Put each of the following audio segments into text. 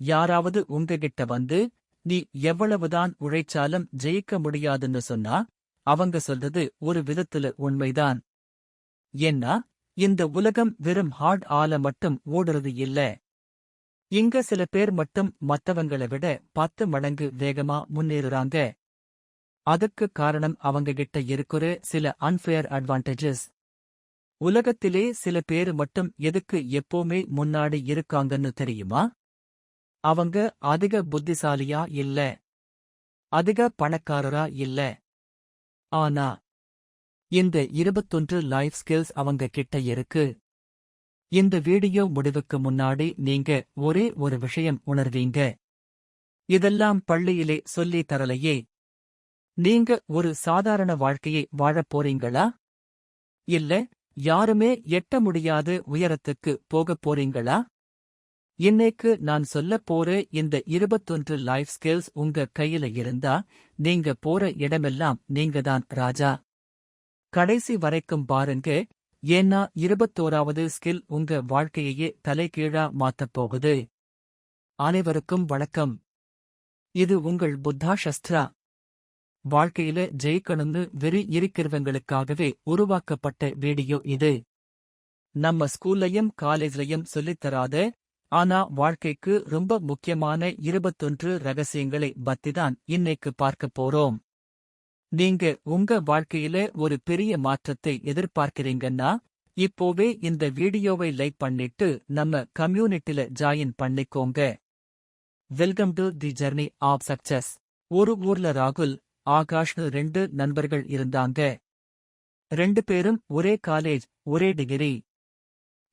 யாராவது உங்ககிட்ட வந்து நீ எவ்வளவுதான் உழைச்சாலும் ஜெயிக்க முடியாதுன்னு சொன்னா அவங்க சொல்றது ஒரு விதத்துல உண்மைதான். ஏன்னா இந்த உலகம் வெறும் ஹார்ட் ஆல மட்டும் ஓடுறது இல்ல. இங்க சில பேர் மட்டும் மத்தவங்கள விட பத்து மடங்கு வேகமா முன்னேறுறாங்க. அதுக்கு காரணம் அவங்க கிட்ட இருக்கிற சில அன்ஃபேர் அட்வான்டேஜஸ் உலகத்திலே சில பேர் மட்டும் எதுக்கு எப்போவுமே முன்னாடி இருக்காங்கன்னு தெரியுமா? அவங்க அதிக புத்திசாலியா இல்ல. அதிக பணக்காரரா இல்ல. ஆனா இந்த இருபத்தொன்று லைஃப் ஸ்கில்ஸ் அவங்க கிட்ட இருக்கு. இந்த வீடியோ முடிவுக்கு முன்னாடி நீங்க ஒரே ஒரு விஷயம் உணர்வீங்க. இதெல்லாம் பள்ளியிலே சொல்லி தரலையே. நீங்க ஒரு சாதாரண வாழ்க்கையை வாழப் போறீங்களா? இல்ல யாருமே எட்ட முடியாத உயரத்துக்கு போகப் போறீங்களா? இன்னைக்கு நான் சொல்லப் போற இந்த இருபத்தொன்று லைஃப் ஸ்கில்ஸ் உங்க கையில இருந்தா நீங்க போற இடமெல்லாம் நீங்க தான் ராஜா. கடைசி வரைக்கும் பாருங்க ஏன்னா இருபத்தோராவது ஸ்கில் உங்க வாழ்க்கையையே தலைகீழா மாத்தப் போகுது. அனைவருக்கும் வணக்கம். இது உங்கள் புத்தா சஸ்திரா வாழ்க்கையில ஜெயிக்கணும்னு வெறி இருக்கிறவங்களுக்காகவே உருவாக்கப்பட்ட வீடியோ இது. நம்ம ஸ்கூல்லையும் காலேஜ்லயும் சொல்லித் தராத ஆனா வாழ்க்கைக்கு ரொம்ப முக்கியமான இருபத்தொன்று ரகசியங்களை பத்திதான் இன்னைக்கு பார்க்க போறோம். நீங்க உங்க வாழ்க்கையில ஒரு பெரிய மாற்றத்தை எதிர்பார்க்கிறீங்கன்னா இப்போவே இந்த வீடியோவை லைக் பண்ணிட்டு நம்ம கம்யூனிட்டில ஜாயின் பண்ணிக்கோங்க. Welcome to the journey of success. ஒரு ஊர்ல ராகுல் ஆகாஷ்னு ரெண்டு நண்பர்கள் இருந்தாங்க. ரெண்டு பேரும் ஒரே காலேஜ் ஒரே டிகிரி.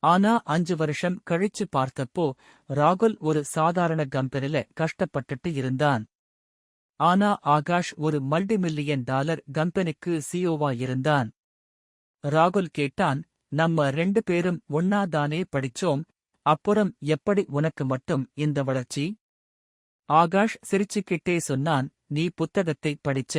ஆனா அஞ்சு வருஷம் கழிச்சு பார்த்தப்போ ராகுல் ஒரு சாதாரண கம்பெனில கஷ்டப்பட்டுட்டு இருந்தான். ஆனா ஆகாஷ் ஒரு மல்டி மில்லியன் டாலர் கம்பெனிக்கு சிஓவா இருந்தான். ராகுல் கேட்டான் நம்ம ரெண்டு பேரும் ஒன்னாதானே படிச்சோம் அப்புறம் எப்படி உனக்கு மட்டும் இந்த வளர்ச்சி? ஆகாஷ் சிரிச்சுக்கிட்டே சொன்னான் நீ புத்தகத்தை படிச்ச.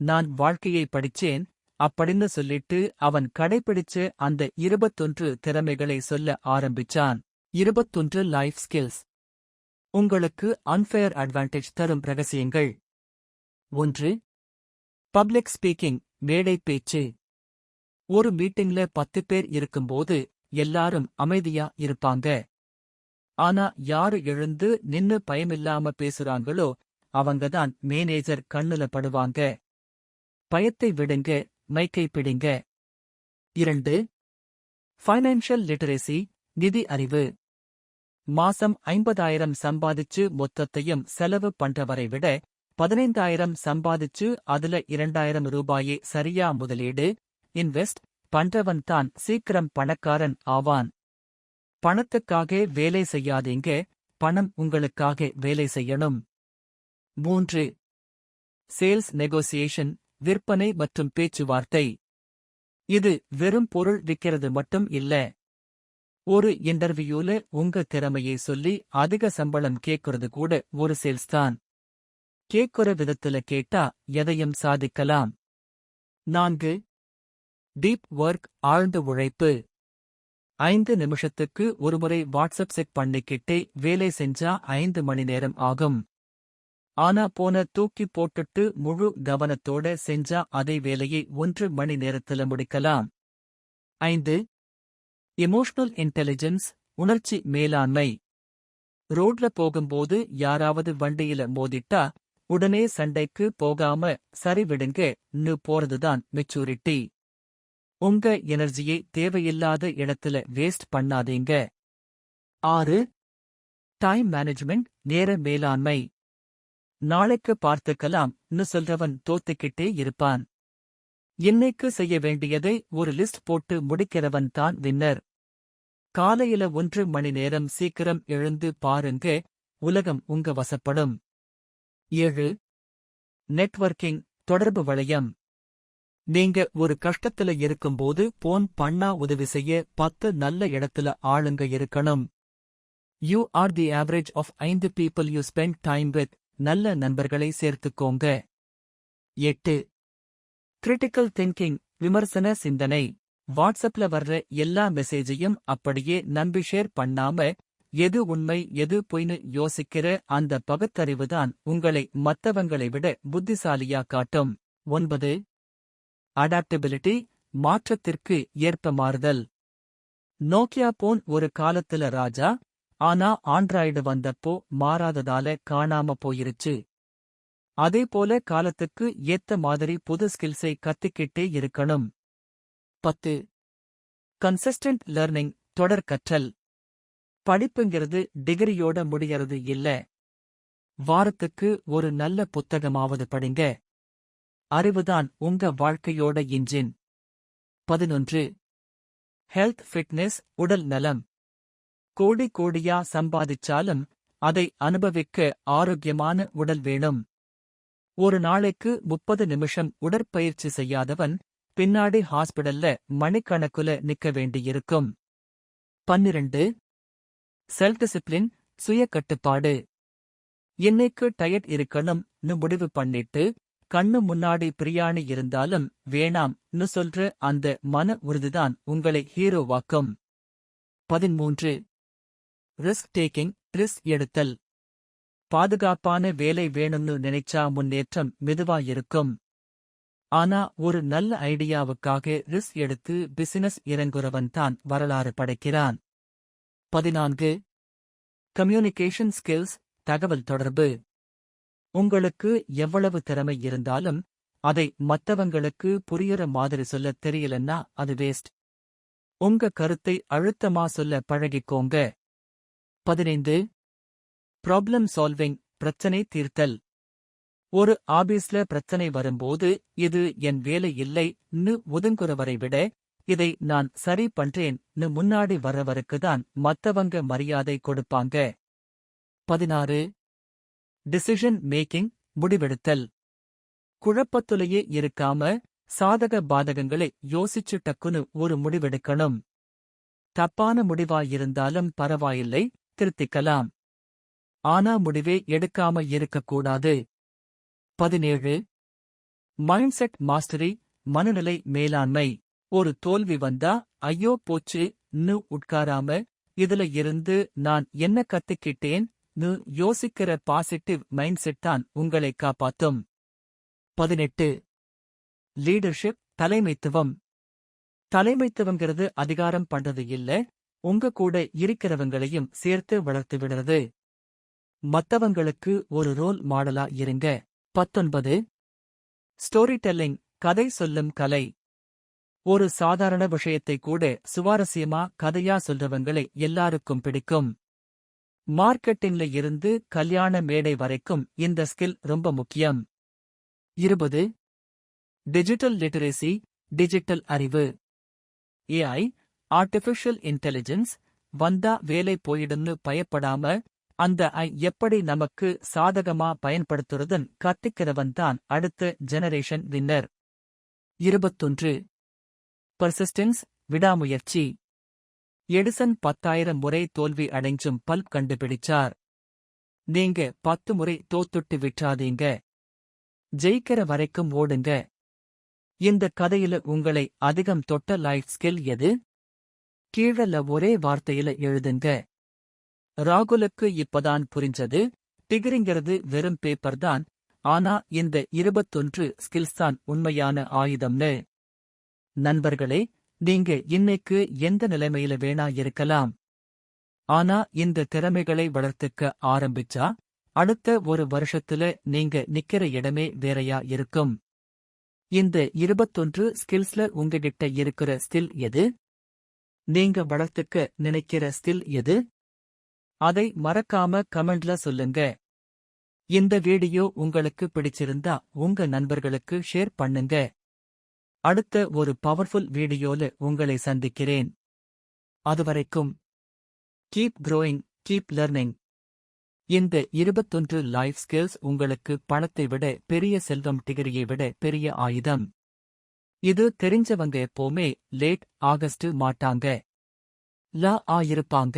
நான் வாழ்க்கையை படிச்சேன் அப்படின்னு சொல்லிட்டு அவன் கடைபிடிச்சு அந்த இருபத்தொன்று திறமைகளை சொல்ல ஆரம்பிச்சான். இருபத்தொன்று லைஃப் ஸ்கில்ஸ் உங்களுக்கு அன்ஃபேர் அட்வான்டேஜ் தரும் ரகசியங்கள். ஒன்று பப்ளிக் ஸ்பீக்கிங் மேடை பேச்சு. ஒரு மீட்டிங்ல பத்து பேர் இருக்கும்போது எல்லாரும் அமைதியா இருப்பாங்க. ஆனா யாரு எழுந்து நின்னு பயமில்லாம பேசுறாங்களோ அவங்கதான் மேனேஜர் கண்ணுல படுவாங்க. பயத்தை விடுங்க மைக்கை பிடிங்க. இரண்டு ஃபைனான்ஷியல் லிட்டரேசி நிதி அறிவு. மாசம் ஐம்பதாயிரம் சம்பாதிச்சு மொத்தத்தையும் செலவு பண்றவரை விட பதினைந்தாயிரம் சம்பாதிச்சு அதுல இரண்டாயிரம் ரூபாயே சரியா முதலீடு இன்வெஸ்ட் பண்றவன் தான் சீக்கிரம் பணக்காரன் ஆவான். பணத்துக்காக வேலை செய்யாதீங்க பணம் உங்களுக்காக வேலை செய்யணும். மூன்று சேல்ஸ் நெகோசியேஷன் விற்பனை மற்றும் பேச்சுவார்த்தை. இது வெறும் பொருள் விற்கிறது மட்டும் இல்ல. ஒரு இன்டர்வியூல உங்க திறமையை சொல்லி அதிக சம்பளம் கேட்கறது கூட ஒரு சேல்ஸ் தான். கேட்கிற விதத்துல கேட்டா எதையும் சாதிக்கலாம். நான்கு டீப் ஒர்க் ஆழ்ந்த உழைப்பு. ஐந்து நிமிஷத்துக்கு ஒருமுறை வாட்ஸ்அப் செக் பண்ணிக்கிட்டே வேலை செஞ்சா ஐந்து மணி நேரம் ஆகும். ஆனா போன தூக்கி போட்டுட்டு முழு கவனத்தோட செஞ்சா அதே வேலையை ஒன்று மணி நேரத்துல முடிக்கலாம். ஐந்து. எமோஷனல் இன்டெலிஜென்ஸ் உணர்ச்சி மேலாண்மை. ரோட்ல போகும்போது யாராவது வண்டியில மோதிட்டா உடனே சண்டைக்கு போகாம சரி விடுங்க ன்னு போறதுதான் மெச்சூரிட்டி உங்க எனர்ஜியை தேவையில்லாத இடத்துல வேஸ்ட் பண்ணாதீங்க. ஆறு. டைம் மேனேஜ்மெண்ட் நேர மேலாண்மை. நாளைக்கு பார்த்துக்கலாம். னு சொல்றவன் தோத்துக்கிட்டே இருப்பான். இன்னைக்கு செய்ய வேண்டியதை ஒரு லிஸ்ட் போட்டு முடிக்கிறவன் தான் வின்னர். காலையில ஒன்று மணி நேரம் சீக்கிரம் எழுந்து பாருங்க. உலகம் உங்க வசப்படும். ஏழு. நெட்வொர்க்கிங் தொடர்பு வளையம். நீங்க ஒரு கஷ்டத்துல இருக்கும்போது போன் பண்ணா உதவி செய்ய பத்து நல்ல இடத்துல ஆளுங்க இருக்கணும். You are the average of ஐந்து people you spend time with நல்ல நண்பர்களை சேர்த்துக்கோங்க. எட்டு. கிரிட்டிக்கல் திங்கிங் விமர்சன சிந்தனை. வாட்ஸ்அப்ல வர்ற எல்லா மெசேஜையும் அப்படியே நம்பி ஷேர் பண்ணாம எது உண்மை எது பொய்னு யோசிக்கிற அந்த பகுத்தறிவுதான் உங்களை மத்தவங்களை விட புத்திசாலியா காட்டும். ஒன்பது. அடாப்டபிலிட்டி மாற்றத்திற்கு ஏற்ப மாறுதல். நோக்கியா போன் ஒரு காலத்துல ராஜா ஆனா ஆண்ட்ராய்டு வந்தப்போ மாறாததால காணாம போயிருச்சு. அதே போல காலத்துக்கு ஏத்த மாதிரி புது ஸ்கில்ஸை கத்துக்கிட்டே இருக்கணும். பத்து. கன்சிஸ்டன்ட் லேர்னிங் தொடர் கற்றல். படிப்புங்கிறது டிகிரியோட முடியறது இல்ல. வாரத்துக்கு ஒரு நல்ல புத்தகமாவது படிங்க. அறிவுதான் உங்க வாழ்க்கையோட இன்ஜின் பதினொன்று. ஹெல்த் ஃபிட்னஸ் உடல் நலம். கோடி கோடியா சம்பாதிச்சாலும் அதை அனுபவிக்க ஆரோக்கியமான உடல் வேணும். ஒரு நாளைக்கு முப்பது நிமிஷம் உடற்பயிற்சி செய்யாதவன் பின்னாடி ஹாஸ்பிடல்ல மணிக்கணக்குல நிக்க வேண்டியிருக்கும். பன்னிரண்டு. செல்ஃப் டிசிப்ளின் சுய கட்டுப்பாடு. இன்னைக்கு டயட் இருக்கணும்னு முடிவு பண்ணிட்டு கண்ணு முன்னாடி பிரியாணி இருந்தாலும் வேணாம்னு சொல்ற அந்த மன உறுதிதான் உங்களை ஹீரோவாக்கும். பதிமூன்று. ரிஸ்க் டேக்கிங் ரிஸ்க் எடுத்தல். பாதுகாப்பான வேலை வேணும்னு நினைச்சா முன்னேற்றம் மெதுவா இருக்கும். ஆனா ஒரு நல்ல ஐடியாவுக்காக ரிஸ்க் எடுத்து பிசினஸ் இறங்குறவன் தான் வரலாறு படைக்கிறான். பதினான்கு கம்யூனிகேஷன் ஸ்கில்ஸ் தகவல் தொடர்பு. உங்களுக்கு எவ்வளவு திறமை இருந்தாலும் அதை மத்தவங்களுக்கு புரியுற மாதிரி சொல்ல தெரியலன்னா அது வேஸ்ட் உங்க கருத்தை அழுத்தமா சொல்ல பழகிக்கோங்க. பதினைந்து. ப்ராப்ளம் சால்விங் பிரச்சனை தீர்த்தல். ஒரு ஆபீஸ்ல பிரச்சனை வரும்போது இது என் வேலை இல்லைன்னு ஒதுங்குறவரை விட இதை நான் சரி பண்றேன்னு முன்னாடி வர்றவருக்கு தான் மத்தவங்க மரியாதை கொடுப்பாங்க. பதினாறு. டிசிஷன் மேக்கிங் முடிவெடுத்தல். குழப்பத்துலயே இருக்காம சாதக பாதகங்களை யோசிச்சு டக்குன்னு ஒரு முடிவெடுக்கணும். தப்பான முடிவாயிருந்தாலும் பரவாயில்லை திருத்திக்கலாம். ஆனா முடிவே எடுக்காம இருக்கக்கூடாது. பதினேழு. மைண்ட்செட் மாஸ்டரி மனநிலை மேலாண்மை. ஒரு தோல்வி வந்தா ஐயோ போச்சு நு உட்காராம இதுல இருந்து நான் என்ன கத்துக்கிட்டேன் நு யோசிக்கிற பாசிட்டிவ் மைண்ட்செட் தான் உங்களை காப்பாத்தும். பதினெட்டு. லீடர்ஷிப் தலைமைத்துவம். தலைமைத்துவங்கிறது அதிகாரம் பண்றது இல்ல உங்க கூட இருக்கிறவங்களையும் சேர்த்து வளர்த்து விடுறது. மத்தவங்களுக்கு ஒரு ரோல் மாடலா இருங்க. பத்தொன்பது. ஸ்டோரி டெல்லிங் கதை சொல்லும் கலை. ஒரு சாதாரண விஷயத்தை கூட சுவாரஸ்யமா கதையா சொல்றவங்களை எல்லாருக்கும் பிடிக்கும். மார்க்கெட்டிங்ல இருந்து கல்யாண மேடை வரைக்கும் இந்த ஸ்கில் ரொம்ப முக்கியம். இருபது. டிஜிட்டல் லிட்டரேசி டிஜிட்டல் அறிவு. ஏஐ ஆர்டிஃபிஷியல் இன்டெலிஜென்ஸ் வந்தா வேலை போயிடும்னு பயப்படாம அந்த ஐ எப்படி நமக்கு சாதகமா பயன்படுத்துறதன் கத்திக்கிறவன் தான் அடுத்த ஜெனரேஷன் வின்னர் இருபத்தொன்று. பர்சிஸ்டன்ஸ் விடாமுயற்சி. எடிசன் பத்தாயிரம் முறை தோல்வி அடைஞ்சும் பல்ப் கண்டுபிடிச்சார். நீங்க பத்து முறை தோத்துட்டு விட்டாதீங்க. ஜெயிக்கிற வரைக்கும் ஓடுங்க. இந்த கதையில உங்களை அதிகம் தொட்ட லைஃப் ஸ்கில் எது? கீழல ஒரே வார்த்தையில எழுதுங்க. ராகுலுக்கு இப்பதான் புரிஞ்சது. டிகிரிங்கிறது வெறும் பேப்பர் தான். ஆனா இந்த இருபத்தொன்று ஸ்கில்ஸ் தான் உண்மையான ஆயுதம்னு. நண்பர்களே நீங்க இன்னைக்கு எந்த நிலைமையில வேணா இருக்கலாம். ஆனா இந்த திறமைகளை வளர்த்துக்க ஆரம்பிச்சா அடுத்த ஒரு வருஷத்துல நீங்க நிக்கிற இடமே வேறையா இருக்கும். இந்த இருபத்தொன்று ஸ்கில்ஸ்ல உங்ககிட்ட இருக்கிற ஸ்கில் எது? நீங்க வளர்த்துக்க நினைக்கிற ஸ்கில் எது? அதை மறக்காம கமெண்ட்ல சொல்லுங்க. இந்த வீடியோ உங்களுக்கு பிடிச்சிருந்தா உங்க நண்பர்களுக்கு ஷேர் பண்ணுங்க. அடுத்த ஒரு பவர்ஃபுல் வீடியோல உங்களை சந்திக்கிறேன். அதுவரைக்கும் கீப் க்ரோயிங் கீப் லர்னிங் இந்த இருபத்தொன்று லைஃப் ஸ்கில்ஸ் உங்களுக்கு பணத்தை விட பெரிய செல்வம் டிகிரியை விட பெரிய ஆயுதம். இது தெரிஞ்சவங்க எப்போவுமே லேட் ஆகஸ்ட் மாட்டாங்க. லா ஆயிருப்பாங்க.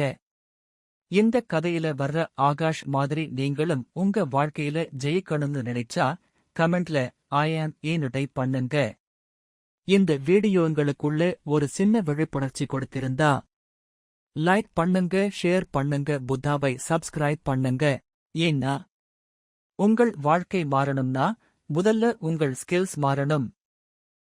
இந்த கதையில வர்ற ஆகாஷ் மாதிரி நீங்களும் உங்க வாழ்க்கையில ஜெயிக்கணும்னு நினைச்சா கமெண்ட்ல ஆயாம் ஆம் ஏனுடை பண்ணுங்க. இந்த வீடியோங்களுக்குள்ள ஒரு சின்ன விழிப்புணர்ச்சி கொடுத்திருந்தா லைக் பண்ணுங்க ஷேர் பண்ணுங்க புத்தாவை சப்ஸ்கிரைப் பண்ணுங்க. ஏன்னா உங்கள் வாழ்க்கை மாறணும்னா முதல்ல உங்கள் ஸ்கில்ஸ் மாறணும்.